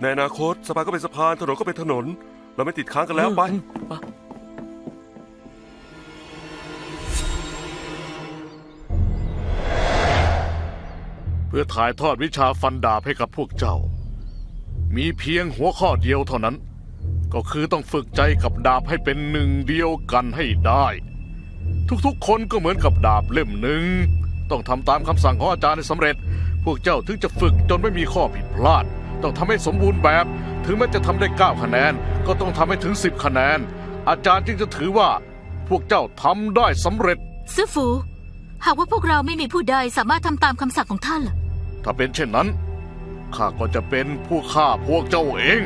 ในอนาคตสะพานก็เป็นสะพานถนนก็เป็นถนน เราไม่ติดค้างกันแล้วไป เพื่อถ่ายทอดวิชาฟันดาบให้กับพวกเจ้า มีเพียงหัวข้อเดียวเท่านั้น ก็คือต้องฝึกใจกับดาบให้เป็นหนึ่งเดียวกันให้ได้ ทุกๆ คนก็เหมือนกับดาบเล่มหนึ่ง ต้องทำตามคำสั่งของอาจารย์ให้สำเร็จ พวกเจ้าถึงจะฝึกจนไม่มีข้อผิดพลาด ต้องทำให้สมบูรณ์แบบ ถึงแม้จะทำได้ 9 คะแนน ก็ต้องทำให้ถึง 10 คะแนน อาจารย์จึงจะถือว่า พวกเจ้าทำได้สำเร็จ ซื้อฝูหากว่าพวกเราไม่มีผู้ใดสามารถทำตามคำสั่งของท่านล่ะถ้าเป็นเช่นนั้นข้าก็จะเป็นผู้ฆ่าพวกเจ้าเอง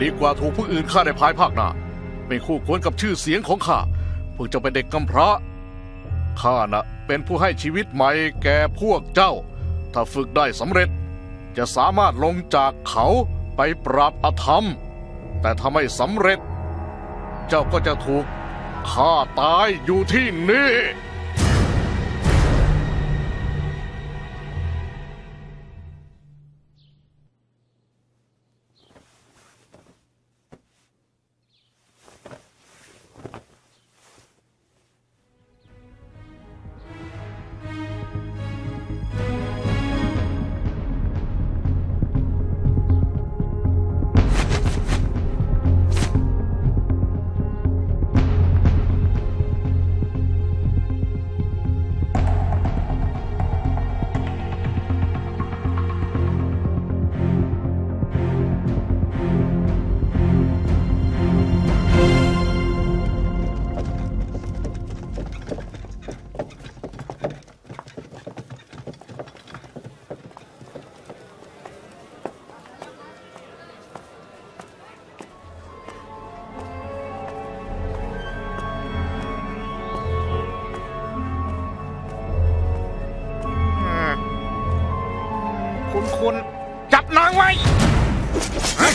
ดีกว่าถูกผู้อื่นฆ่าในภายภาคหน้าไม่คู่ควรกับชื่อเสียงของข้าพวกเจ้าเป็นเด็กกำพร้าข้าน่ะเป็นผู้ให้ชีวิตใหม่แก่พวกเจ้า ถ้าฝึกได้สำเร็จ จะสามารถลงจากเขาไปปราบอธรรม แต่ถ้าไม่สำเร็จ เจ้าก็จะถูกฆ่าตายอยู่ที่นี่ คุณจับนางไว้เฮ้ย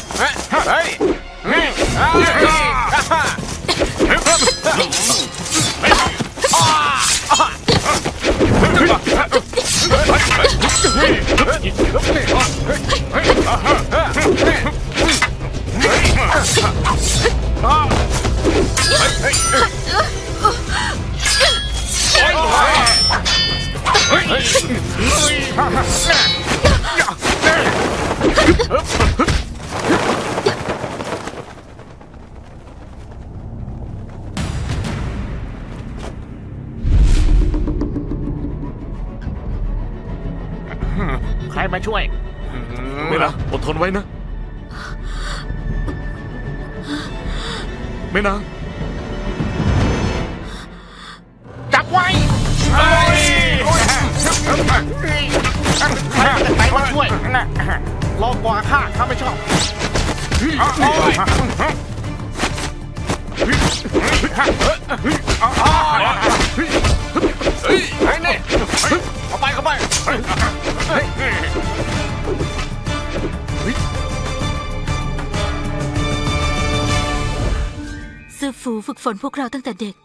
มาช่วย ไม่นะอดทนไว้นะ ไม่นะ จับไว้ใครมาช่วยนะรอกว่าข้าข้าไม่ชอบไอ้นี่เข้าไปเข้าไป ซื้อฝูฝึกฝนพวกเราตั้งแต่เด็ก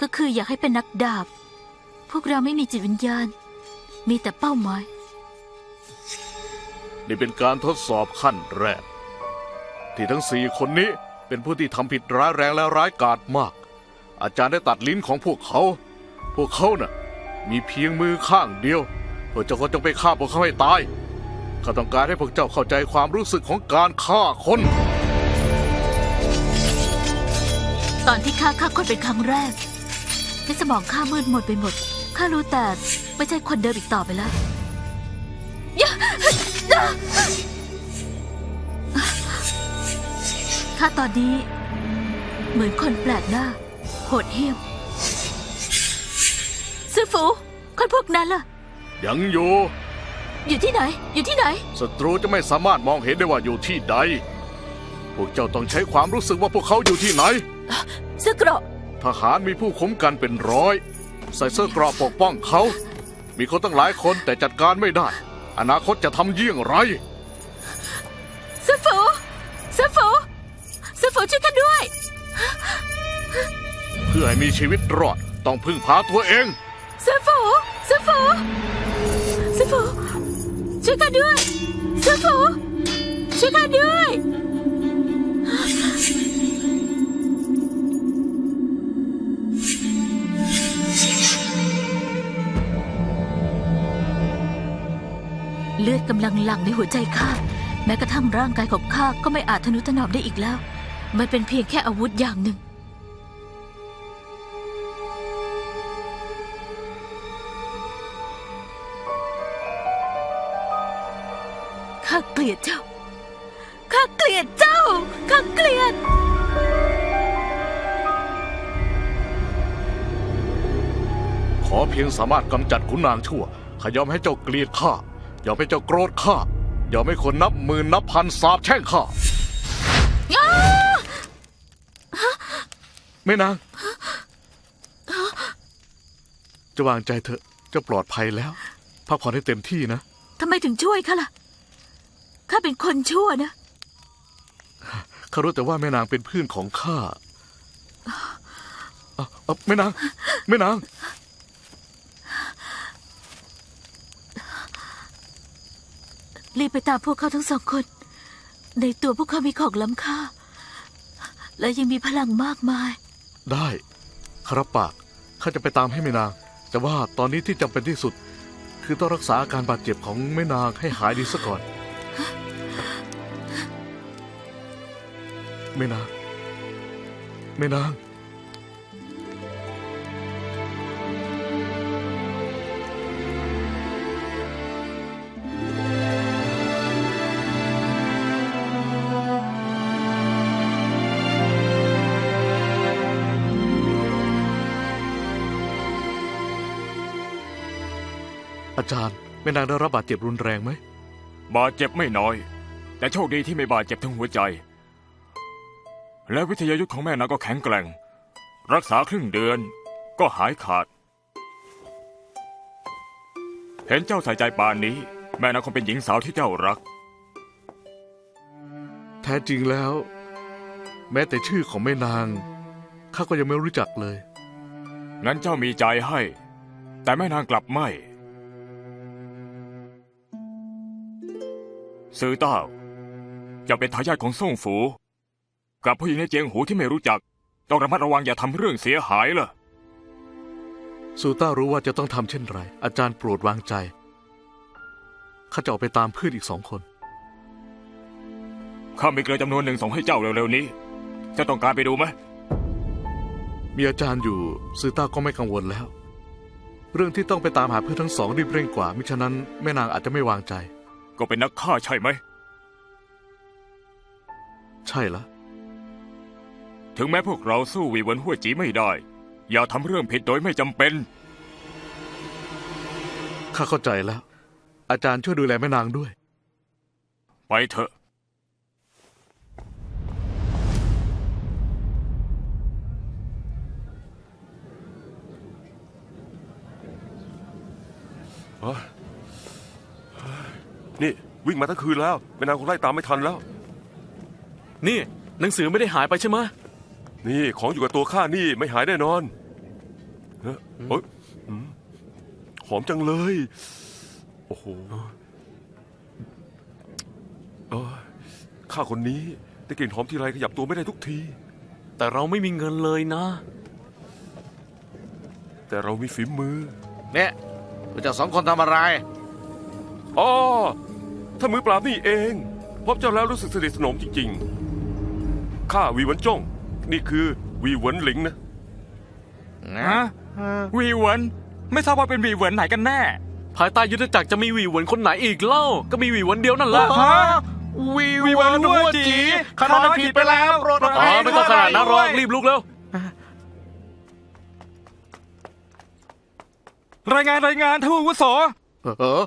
ก็คืออยากให้เป็นนักดาบ พวกเราไม่มีจิตวิญญาณ มีแต่เป้าหมาย นี่เป็นการทดสอบขั้นแรก ที่ทั้งสี่คนนี้เป็นผู้ที่ทำผิดร้ายแรงและร้ายกาจมาก อาจารย์ได้ตัดลิ้นของพวกเขา พวกเขาน่ะ มีเพียงมือข้างเดียว พวกเจ้าก็จงไปฆ่าพวกเขาให้ตาย ข้าต้องการให้พวกเจ้าเข้าใจความรู้สึกของการฆ่าคน ตอนที่ข้าฆ่าคนเป็นครั้งแรกในสมองข้ามืดหมดไปหมด ข้ารู้แต่ไม่ใช่คนเดิมอีกต่อไปแล้วยะยะข้าตอนนี้ เหมือนคนแปลกหน้า โหดเหี้ยมซื้อฝูคนพวกนั้นล่ะ ยังอยู่ อยู่ที่ไหน อยู่ที่ไหน ศัตรูจะไม่สามารถมองเห็นได้ว่าอยู่ที่ใด พวกเจ้าต้องใช้ความรู้สึกว่าพวกเขาอยู่ที่ไหน เสื้อเกราะ ทหารมีผู้คุ้มกันเป็นร้อย ใส่เสื้อเกราะปกป้องเขา มีคนตั้งหลายคนแต่จัดการไม่ได้ อนาคตจะทำเยี่ยงไร เสื้อฝูเสื้อฝูเสื้อฝูช่วยกันด้วย เพื่อให้มีชีวิตรอดต้องพึ่งพาตัวเอง เสื้อฝู เสื้อฝูเสื้อฝูช่วยกันด้วยเสื้อฝูช่วยข้าด้วย เลือดกำลังหลั่งในหัวใจข้าแม้กระทั่งร่างกายของข้าก็ไม่อาจทนุถนอมได้อีกแล้ว มันเป็นเพียงแค่อาวุธอย่างหนึ่ง ลียดเจ้า ข้าเกลียดเจ้า ข้าเกลียด ขอเพียงสามารถกำจัดขุนนางชั่วข้ายอมให้เจ้าเกลียดข้ายอมให้เจ้าโกรธข้ายอมให้คนนับหมื่นนับพันสาบแช่งข้าแม่นางจะวางใจเถอะเจ้าปลอดภัยแล้ว พักผ่อนให้เต็มที่นะ ทำไมถึงช่วยข้าล่ะ ข้าเป็นคนชั่วนะ ข้ารู้แต่ว่าแม่นางเป็นเพื่อนของข้าอะอะแม่นาง แม่นาง รีบไปตามพวกเขาทั้งสองคน ในตัวพวกเขามีของล้ำค่า และยังมีพลังมากมาย ได้ข้ารับปาก ข้าจะไปตามให้แม่นาง แต่ว่าตอนนี้ที่จำเป็นที่สุด คือต้องรักษาอาการบาดเจ็บของแม่นางให้หายดีซะก่อน แม่นางแม่นางอาจารย์แม่นางได้รับบาดเจ็บรุนแรงไหม บาดเจ็บไม่น้อย แต่โชคดีที่ไม่บาดเจ็บทั้งหัวใจ และวิทยายุทธ์ของแม่นางก็แข็งแกร่ง รักษาครึ่งเดือนก็หายขาด เห็นเจ้าใส่ใจปานนี้ แม่นางคงเป็นหญิงสาวที่เจ้ารัก แท้จริงแล้ว แม้แต่ชื่อของแม่นางข้าก็ยังไม่รู้จักเลย งั้นเจ้ามีใจให้ แต่แม่นางกลับไม่ ซื้อเต้าจะเป็นทายาทของส่งฝู กับผู้หญิงในเจียงหูที่ไม่รู้จัก ต้องระมัดระวังอย่าทำเรื่องเสียหายล่ะ ซูต้ารู้ว่าจะต้องทำเช่นไร อาจารย์โปรดวางใจ ข้าจะออกไปตามเพื่อนอีกสองคน ข้ามีเกลือจำนวนหนึ่งส่งให้เจ้าเร็วๆนี้ เจะต้องการไปดูไหม มีอาจารย์อยู่ซูต้าก็ไม่กังวลแล้ว เรื่องที่ต้องไปตามหาเพื่อนทั้งสองรีบเร่งกว่า มิฉะนั้นแม่นางอาจจะไม่วางใจ ก็เป็นนักฆ่าใช่ไหม ใช่ละ ถึงแม้พวกเราสู้หวีเหวินหัวจีไม่ได้ อย่าทำเรื่องผิดโดยไม่จำเป็น ข้าเข้าใจแล้ว อาจารย์ช่วยดูแลแม่นางด้วย ไปเถอะ นี่วิ่งมาทั้งคืนแล้วแม่นางคงไล่ตามไม่ทันแล้ว นี่หนังสือไม่ได้หายไปใช่ไหมะนี่ของอยู่กับตัวข้านี่ไม่หายแน่นอนเฮ้ยโอ๊ยอืมหอมจังเลย โอ้โหเอ้ยข้าคนนี้ได้กลิ่นหอมทีไรขยับตัวไม่ได้ทุกที แต่เราไม่มีเงินเลยนะ แต่เรามีฝีมือ เนี่ยพวกเจ้าสองคนทำอะไร อ๋อ ถ้ามือปราบนี่เอง พบเจ้าแล้วรู้สึกสนิทสนมจริงๆ ข้าวีหวันจ้องนี่คือวีหวันหลิงนะฮะวีเหวินไม่ทราบว่าเป็นวีเหวินไหนกันแน่ ภายใต้ยุทธจักรจะมีหวีหวนคนไหนอีกเล่า ก็มีหวีหวนเดียวนั่นแหละวีวีเหวินหัวจีข้าน้อยผิดไปแล้วโปรดออ๋ภัอย ไม่ต้องขนาดนั้นหรอกรีบลุกเร็ว รายงานรายงานท่านผู้อาวุโส เออ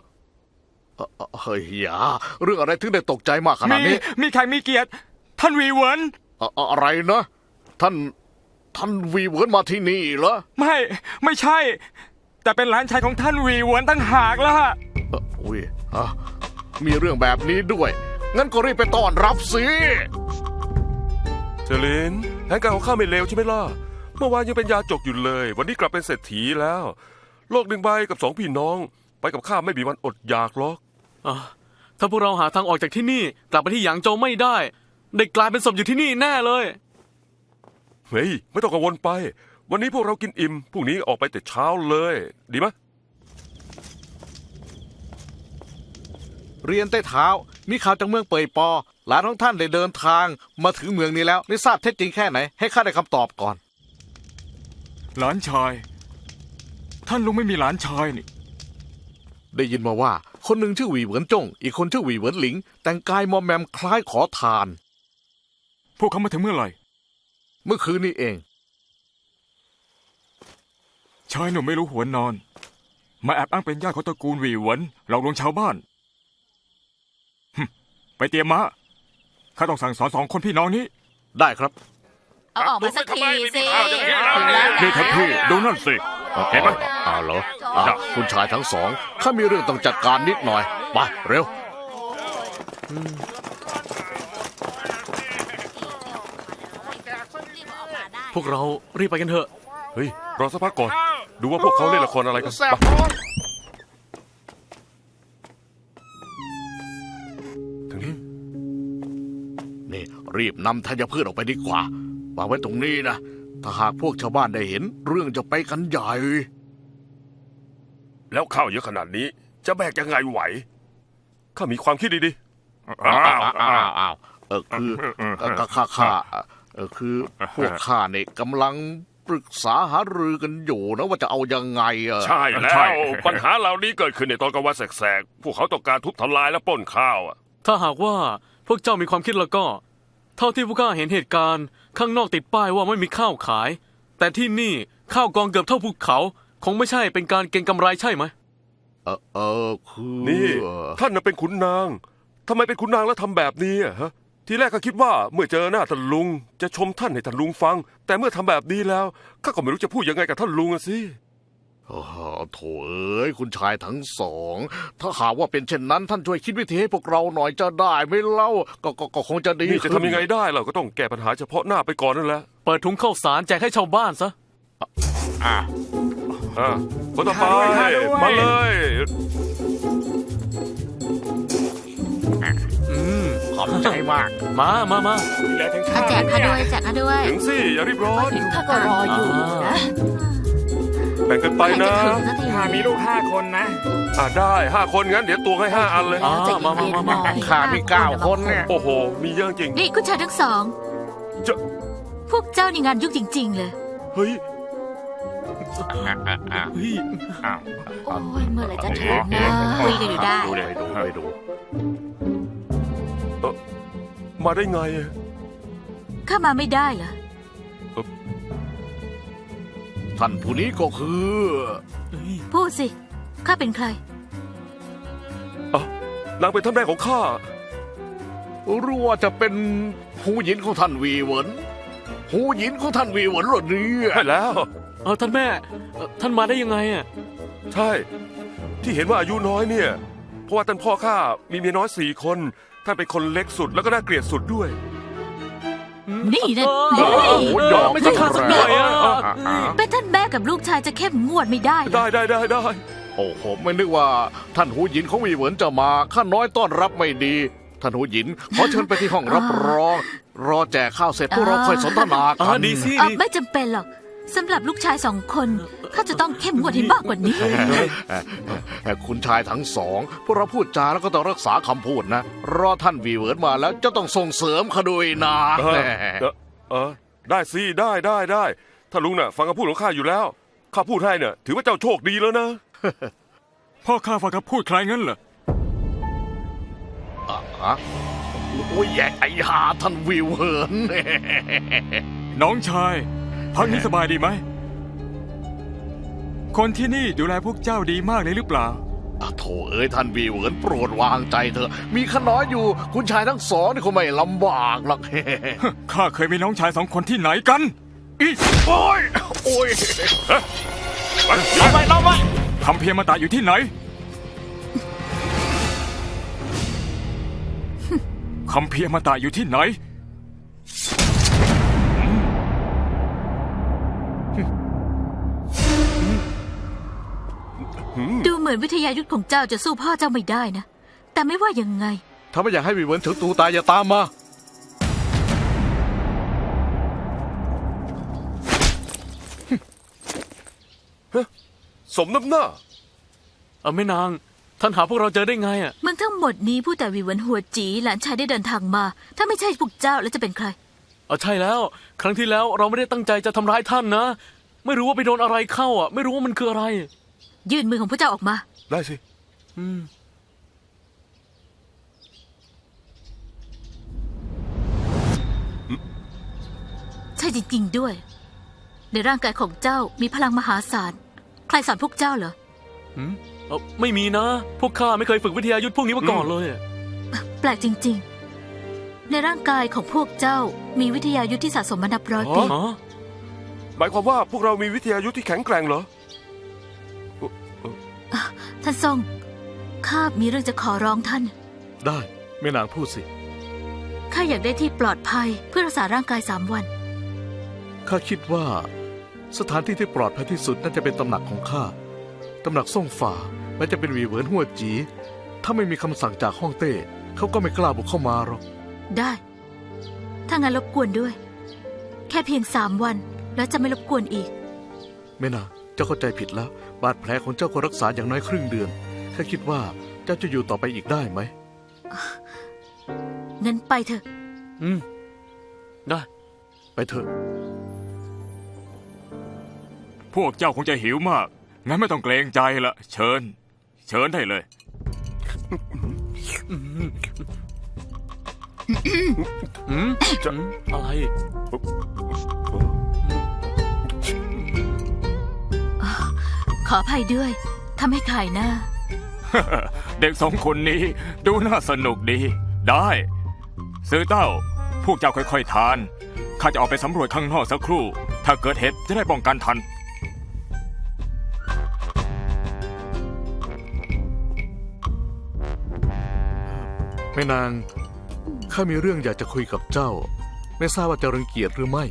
เออเฮ้ยอย่าเรื่องอะไรถึงได้ตกใจมากขนาดมีนี้ มีใครมีเกียรติ ท่านวีเหวินอะอะอะไรนะ ท่านท่านวีเวิร์นมาที่นี่เหรอ ไม่ไม่ใช่ แต่เป็นหลานชายของท่านวีเหวินตั้งหากแล้วฮะเอ่ออุ้ยอะมีเรื่องแบบนี้ด้วย งั้นก็รีบไปต้อนรับสิเจลินแผนการของข้าไม่เลวใช่ไหมล่ะ เมื่อวานยังเป็นยาจกอยู่เลย วันนี้กลับเป็นเศรษฐีแล้ว โลกหนึ่งใบกับสองพี่น้อง ไปกับข้าไม่มีวันอดอยากหรอก อะถ้าพวกเราหาทางออกจากที่นี่ กลับไปที่หยางโจวไม่ได้ ได้กลายเป็นศพอยู่ที่นี่แน่เลย เฮ้ย ไม่ต้องกังวลไป วันนี้พวกเรากินอิ่มพรุ่งนี้ออกไปแต่เช้าเลย ดีไหมเรียนใต้เท้า มีข่าวจากเมืองเปยปอ หลานของท่านได้เดินทางมาถึงเมืองนี้แล้วได้ทราบเท็จจริงแค่ไหน ให้ข้าได้คำตอบก่อน หลานชาย ท่านลุงไม่มีหลานชายนี่ ได้ยินมาว่า คนหนึ่งชื่อหวีเหวินจง อีกคนชื่อหวีเหวินหลิง แต่งกายมอมแมมคล้ายขอทาน พวกเขามาถึงเมื่อไหร่ เมื่อคืนนี้เอง ชายหนุ่มไม่รู้หัวนอน มาแอบอ้างเป็นญาติของตระกูลหวีหวนหลอกลวงชาวบ้านหึไปเตรียมม้าข้าต้องสั่งสอนสองคนพี่น้องนี้ ได้ครับ เอาออกมาสักทีสิเอาจะเห็นแล้วถึงแล้วนี่ท่านพี่ดูนั่นสิ เห็นไหมอ้าวเหรออ้าวคุณชายทั้งสอง ข้ามีเรื่องต้องจัดการนิดหน่อย ไป เร็ว พวกเรารีบไปกันเถอะ เฮ้ย รอสักพักก่อน ดูว่าพวกเขาเล่นละครอะไรกันแซ่บไปร้อนทางนี้นี่ รีบนำธัญพืชออกไปดีกว่า วางไว้ตรงนี้นะ ถ้าหากพวกชาวบ้านได้เห็น เรื่องจะไปกันใหญ่ แล้วข้าวเยอะขนาดนี้ จะแบกยังไงไหว ข้ามีความคิดดีๆอ้าวอ้าวอ้าวเออคือเออข้าข้าเออคือพวกข้าเนี่ยกำลังปรึกษาหารือกันอยู่นะว่าจะเอายังไงอะใช่แล้ใช่วปัญหาเหล่านี้เกิดขึ้นในตอนกลางวันแสกๆ พวกเขาต้องการทุบทำลายและปล้นข้าวอะถ้าหากว่าพวกเจ้ามีความคิดแล้วก็ เท่าที่พวกข้าเห็นเหตุการณ์ ข้างนอกติดป้ายว่าไม่มีข้าวขาย แต่ที่นี่ข้าวกองเกือบเท่าภูเขา คงไม่ใช่เป็นการเก็งกำไรใช่ไหม เออเออคือนี่เออท่านน่ะเป็นขุนนางทำไมเป็นขุนนางแล้วทำแบบนี้อะฮะ ทีแรกก็คิดว่าเมื่อเจอหน้าท่านลุง จะชมท่านให้ท่านลุงฟัง แต่เมื่อทำแบบนี้แล้วข้าก็ไม่รู้จะพูดยังไงกับท่านลุงอะสิ โอ้โหโถเอ้ยคุณชายทั้งสอง ถ้าหากว่าเป็นเช่นนั้น ท่านช่วยคิดวิธีให้พวกเราหน่อยจะได้ไหม่เล่า ก็ก็ก็คงจะดีนี่จะขึ้นทำยังไงได้เราก็ต้องแก้ปัญหาเฉพาะหน้าไปก่อนนั่นแหละเปิดถุงข้าวสารแจกให้ชาวบ้านซะอะอะคนต่อไปข้าด้วยข้าด้วยมาเลยอืมขอบใจมาก มามามาเหลือถึงเอาข้าวแจกข้าด้วยแจกข้าด้วยถึงสิอย่ารีบร้อนข้าก็รออยู่นะ แบ่งกันไปนะจะถึงสักทีข้ามีลูกห้าคนนะ อะได้ห้าคนงั้นเดี๋ยวตัวให้ห้าอันเลยอ่าใจมามาเย็นมาๆหน่มาอยข้ามีเก้าคนเนี่ย โอ้โห มีเยอะจริง นี่คุณชายทั้งสอง จะ พวกเจ้านี่งานยุ่งจริง ๆ เลย เฮ้ยเฮ้ยอ้าวโอ้ยเมื่อไหร่จะถึงนะคุยกันอยู่ได้ ดูเลยดูไปดูมาได้ไงอะข้ามาไม่ได้เหรอ ท่านผู้นี้ก็คือ พูดสิ ข้าเป็นใคร นางเป็นท่านแม่ของข้า รู้ว่าจะเป็นหูหยินของท่านวีเหวินหูหยินของท่านวีเหวินเหรอเนี่ยใช่แล้ว เออท่านแม่เอ่อท่านมาได้ยังไงอะใช่ ที่เห็นว่าอายุน้อยเนี่ย เพราะว่าท่านพ่อข้ามีเมียน้อยสี่คน ท่านเป็นคนเล็กสุดแล้วก็น่าเกลียดสุดด้วย นี่นะเออนี่โอ้โหยอมไม่ใช่ข้าสักหน่อยอะอะอะเป็นท่านแม่ กับลูกชายจะเข้มงวดไม่ได้เหรอได้ได้ได้ได้โอ้โหไม่นึกว่า ท่านหูหยินของวีเหวินจะมาข้าน้อยต้อนรับไม่ดี ท่านหูหยินขอเชิญไปที่ห้องรับรอง รอแจกข้าวเสร็จพวกเราค่อยสนทนาอ่ากันดีสิเอ่อดีไม่จำเป็นหรอกสำหรับลูกชายสองคนข้าจะต้องเข้มงวดให้มากกว่านี้ เอ่อคุณชายทั้งสองพวกเราพูดจาแล้วก็ต้องรักษาคำพูดนะ รอท่านวีเหวินมาแล้วจะต้องส่งเสริมเขาด้วยนะเออเออเออได้สิได้ได้ได้ ถ้าลุงน่ะ ฟังคำพูดของข้าอยู่แล้วข้าพูดให้เนี่ยถือว่าเจ้าโชคดีแล้วนะ พ่อข้าฟังคำพูดใครงั้นเหรออะฮะโอ้ยแย่ไอ้หาท่านวีเหวิน น้องชาย พักนี้สบายดีไหม คนที่นี่ดูแลพวกเจ้าดีมากเลยหรือเปล่าอะโถเอ้ยท่านวีเหวินโปรดวางใจเถอะ มีขน้อยอยู่ คุณชายทั้งสองนี่คงไม่ลำบากหรอกข้าเคยมีน้องชายสองคนที่ไหนกัน อีโอ้ยโอ้ยเราไปเราไปคำเพียรมาตาอยู่ที่ไหนคำเพียรมาตาอยู่ที่ไหน ดูเหมือนวิทยายุทธของเจ้าจะสู้พ่อเจ้าไม่ได้นะ แต่แต่ไม่ว่ายังไง ถ้าไม่อยากให้วีเหวินถึงตูตายอย่าตามมา สมน้ำหน้า เออแม่นาง ท่านหาพวกเราเจอได้ไงอะ เมืองทั้งหมดนี้ผู้แต่วิหวันหัวจีหลานชายได้เดินทางมา ถ้าไม่ใช่พวกเจ้าแล้วจะเป็นใคร เออใช่แล้ว ครั้งที่แล้วเราไม่ได้ตั้งใจจะทำร้ายท่านนะ ไม่รู้ว่าไปโดนอะไรเข้าอะ ไม่รู้ว่ามันคืออะไร ยื่นมือของพวกเจ้าออกมา ได้สิ อืม ใช่จริงๆด้วย ในร่างกายของเจ้ามีพลังมหาศาล ใครสอนพวกเจ้าเหรอ หืมเออไม่มีนะ พวกข้าไม่เคยฝึกวิทยายุทธพวกนี้มาก่อนเลยอะแปลกจริง ๆ ในร่างกายของพวกเจ้ามีวิทยายุทธที่สะสมมานับร้อยปีอ๋อหมายความว่าพวกเรามีวิทยายุทธที่แข็งแกร่งเหรอ ท่านทรงข้ามีเรื่องจะขอร้องท่าน ได้แม่นางพูดสิ ข้าอยากได้ที่ปลอดภัยเพื่อรักษาร่างกายสามวัน ข้าคิดว่า สถานที่ที่ปลอดภัยที่สุดน่าจะเป็นตำหนักของข้า ตำหนักส่งฝ่าแม้จะเป็นหวีเหวินหัวจี ถ้าไม่มีคำสั่งจากฮ่องเต้เขาก็ไม่กล้าบุกเข้ามาหรอก ได้ ถ้างั้นรบกวนด้วย แค่เพียงสามวันแล้วจะไม่รบกวนอีกแม่นางเจ้าเข้าใจผิดแล้ว บาดแผลของเจ้าก็รักษาอย่างน้อยครึ่งเดือนข้าคิดว่าเจ้าจะอยู่ต่อไปอีกได้ไหม งั้นไปเถอะ อืม ได้ ไปเถอะ พวกเจ้าคงจะหิวมาก งั้นไม่ต้องเกรงใจละ เชิญ เชิญได้เลย อืมจะอะไร ขออภัยด้วยทำให้ขายหน้า เด็กสองคนนี้ดูน่าสนุกดี ได้ ซื้อเต้า พวกเจ้าค่อยๆทาน ข้าจะออกไปสำรวจข้างนอกสักครู่ ถ้าเกิดเหตุจะได้ป้องกันทัน ม่นาง ข้ามีเรื่องอยากจะคุยกับเจ้า ไม่ทราบว่าจะรังเกียจหรือไม่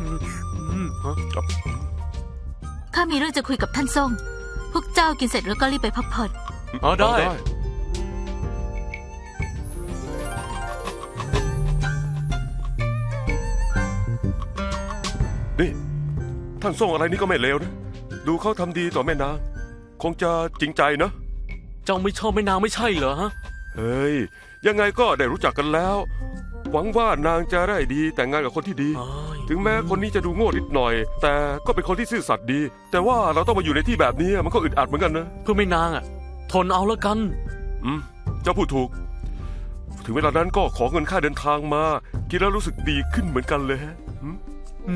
อืมฮะข้ามีเรื่องจะคุยกับท่านทรง พวกเจ้ากินเสร็จแล้วก็รีบไปพักผ่อน อ๋อได้ นี่ ท่านส่งอะไรนี่ก็ไม่เลวนะ ดูเขาทำดีต่อแม่นาง คงจะจริงใจนะ เจ้าไม่ชอบแม่นางไม่ใช่เหรอฮะเฮ้ย ยังไงก็ได้รู้จักกันแล้ว หวังว่านางจะได้ดีแต่งงานกับคนที่ดี อ้ายถึงแม้คนนี้จะดูโง่นิดหน่อย แต่ก็เป็นคนที่ซื่อสัตย์ดี แต่ว่าเราต้องมาอยู่ในที่แบบนี้มันก็อึดอัดเหมือนกันนะ เพื่อแม่นางอะ ทนเอาแล้วกัน อืมเจ้าพูดถูก ถึงเวลานั้นก็ขอเงินค่าเดินทางมากินแล้วรู้สึกดีขึ้นเหมือนกันเลยฮะอืม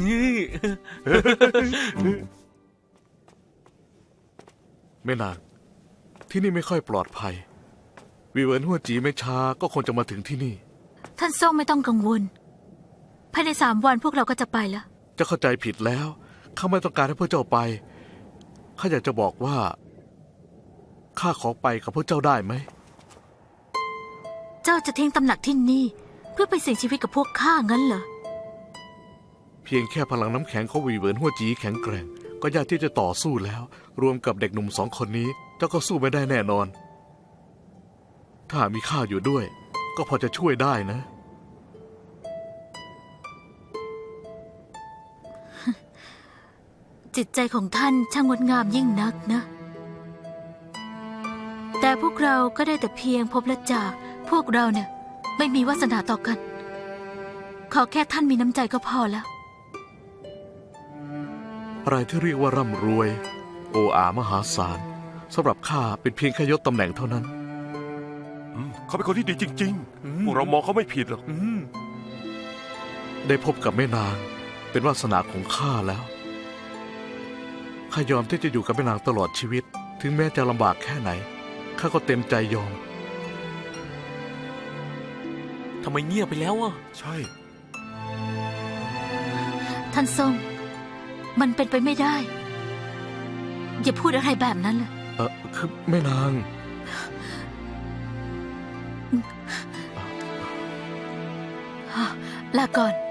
นี่ แม่นาง ที่นี่ไม่ค่อยปลอดภัย วีเหวินหัวจีไม่ช้าก็คงจะมาถึงที่นี่ ท่านทรงไม่ต้องกังวล ภายในสามวันพวกเราก็จะไปแล้วเจ้าเข้าใจผิดแล้ว ข้าไม่ต้องการให้พวกเจ้าไป ข้าอยากจะบอกว่า ข้าขอไปกับพวกเจ้าได้ไหม เจ้าจะทิ้งตำหนักที่นี่ เพื่อไปเสี่ยงชีวิตกับพวกข้างั้นเหรอ เพียงแค่พลังน้ำแข็งของวีเหวินหัวจีแข็งแกร่ง ก็ยากที่จะต่อสู้แล้ว รวมกับเด็กหนุ่มสองคนนี้ เจ้าก็สู้ไม่ได้แน่นอน ถ้าหากมีข้าอยู่ด้วย ก็พอจะช่วยได้นะ จิตใจของท่านช่างงดงามยิ่งนักนะ แต่พวกเราก็ได้แต่เพียงพบและจาก พวกเราเนี่ย ไม่มีวาสนาต่อกัน ขอแค่ท่านมีน้ำใจก็พอแล้ว อะไรที่เรียกว่าร่ำรวย โออามหาศาล สำหรับข้าเป็นเพียงแค่ยศตำแหน่งเท่านั้น อืมเขาเป็นคนที่ดีจริงๆพวกเรามองเขาไม่ผิดหรอกอืมได้พบกับแม่นางเป็นวาสนาของข้าแล้วข้ายอมที่จะอยู่กับแม่นางตลอดชีวิต ถึงแม้จะลำบากแค่ไหนข้าก็เต็มใจยอม ทำไมเงียบไปแล้วอะ ใช่ ท่านทรง มันเป็นไปไม่ได้ อย่าพูดอะไรแบบนั้นเลย เออคือแม่นาง ลาก่อน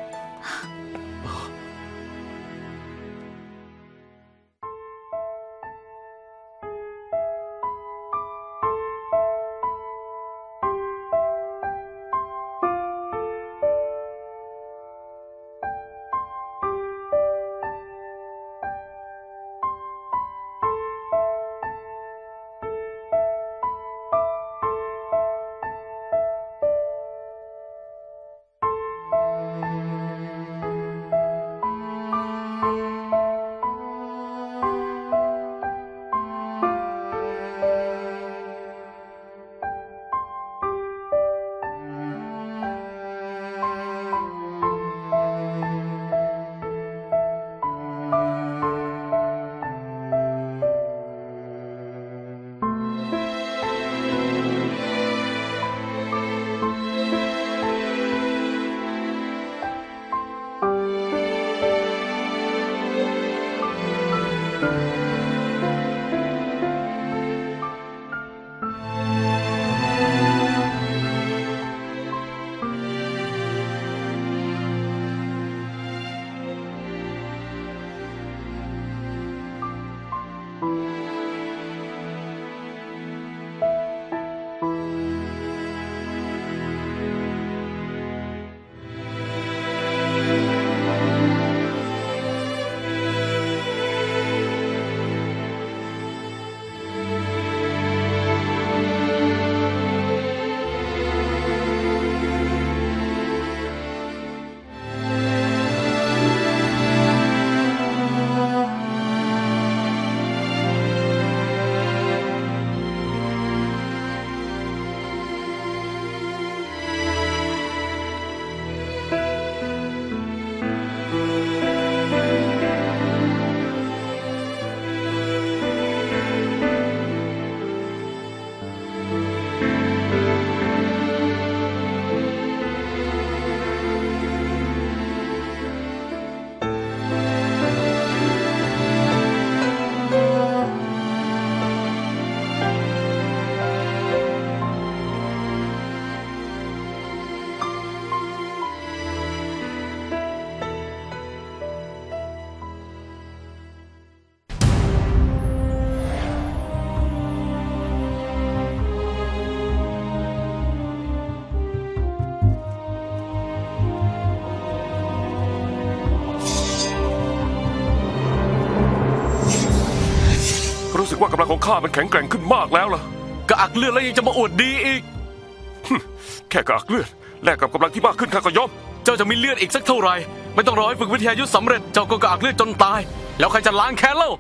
ของข้ามันแข็งแกร่งขึ้นมากแล้วล่ะกระอักเลือดแล้วยังจะมาอวดดีอีก แค่กระอักเลือดแลกกับกำลังที่มากขึ้นข้าก็ยอมเจ้าจะมีเลือดอีกสักเท่าไหร่ไม่ต้องรอให้ฝึกวิทยายุทธสำเร็จเจ้าก็กระอักเลือดจนตาย แล้วใครจะล้างแค้นเล่า